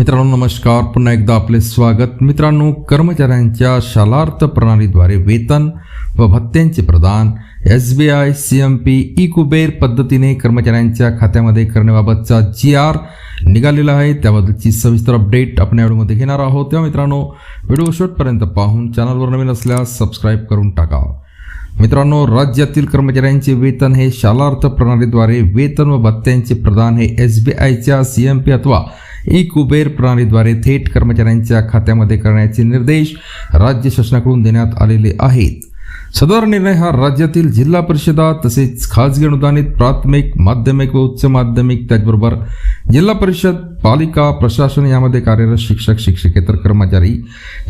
मित्रांनो नमस्कार. पुन्हा एकदा आपले स्वागत. मित्रांनो कर्मचाऱ्यांच्या शालार्थ प्रणालीद्वारे वेतन व भत्त्यांचे प्रदान S B I C M P E Kuber पद्धतीने कर्मचाऱ्यांच्या खात्यामध्ये करण्याबाबतचा जी आर निघालेला आहे. त्याबद्दलची सविस्तर अपडेट आपण या व्हिडिओमध्ये घेणार आहोत. तेव्हा मित्रांनो व्हिडिओ शेवटपर्यंत पाहून चॅनलवर नवीन असल्यास सबस्क्राईब करून टाका. मित्रांनो राज्यातील कर्मचाऱ्यांचे वेतन हे शालार्थ प्रणालीद्वारे वेतन व भत्त्यांचे प्रदान हे एस बी आयच्या सी एम पी अथवा ई कुबेर प्रणालीद्वारे थेट कर्मचाऱ्यांच्या खात्यामध्ये करण्याचे निर्देश राज्य शासनाकडून देण्यात आलेले आहेत. सदर निर्णय हा राज्यातील जिल्हा परिषदा तसेच खाजगी अनुदानित प्राथमिक माध्यमिक व उच्च माध्यमिक त्याचबरोबर जिल्हा परिषद पालिका प्रशासन यामध्ये कार्यरत शिक्षक शिक्षकेतर कर्मचारी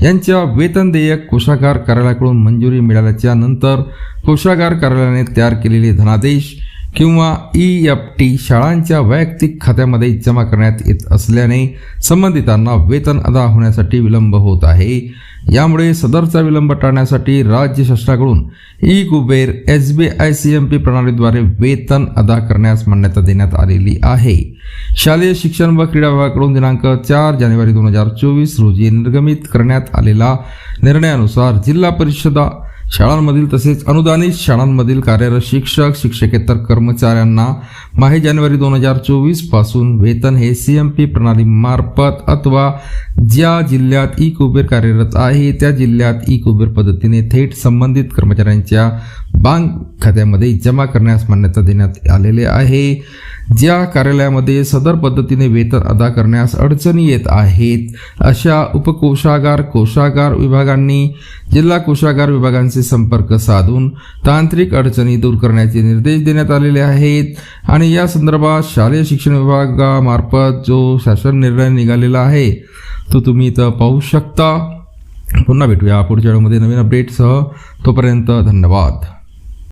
यांच्या वेतन देयक कोषागार कार्यालयाकडून मंजुरी मिळाल्याच्या नंतर कोषागार कार्यालयाने तयार केलेले धनादेश किंवा ई एफ टी शाळांच्या वैयक्तिक खात्यामध्ये जमा करण्यात येत असल्याने संबंधितांना वेतन अदा होण्यासाठी विलंब होत आहे. यामुळे सदरचा विलंब टाळण्यासाठी राज्य शासनाकडून E Kuber S B I C M P प्रणालीद्वारे वेतन अदा करण्यास मान्यता देण्यात आलेली आहे. शालेय शिक्षण व क्रीडा विभागाकडून दिनांक चार जानेवारी दोन हजार चोवीस रोजी निर्गमित करण्यात आलेला निर्णयानुसार जिल्हा परिषदा शाळांमधील तसेच अनुदानित शाळांमधील कार्यरत शिक्षक शिक्षकेतर कर्मचाऱ्यांना माहे जानेवारी दोन हजार चोवीसपासून वेतन हे सी एम पी प्रणालीमार्फत अथवा ज्या जिल्ह्यात ई कुबेर कार्यरत आहे त्या जिल्ह्यात ई कुबेर पद्धतीने थेट संबंधित कर्मचाऱ्यांच्या बँक खात्यामध्ये जमा करण्यास मान्यता देण्यात आलेले आहे. ज्या कार्यालयामध्ये सदर पद्धतीने वेतन अदा करण्यास अडचणी येत आहेत अशा उपकोषागार कोषागार विभागांनी जिल्हा कोषागार विभागांशी संपर्क साधून तांत्रिक अडचणी दूर करण्याचे निर्देश देण्यात आलेले आहेत. आणि या संदर्भात शालेय शिक्षण विभागामार्फत जो शासन निर्णय निघालेला आहे तो तुम्ही इथं पाहू शकता. पुन्हा भेटूया पुढच्या व्हिडिओमध्ये नवीन अपडेटसह तोपर्यंत धन्यवाद.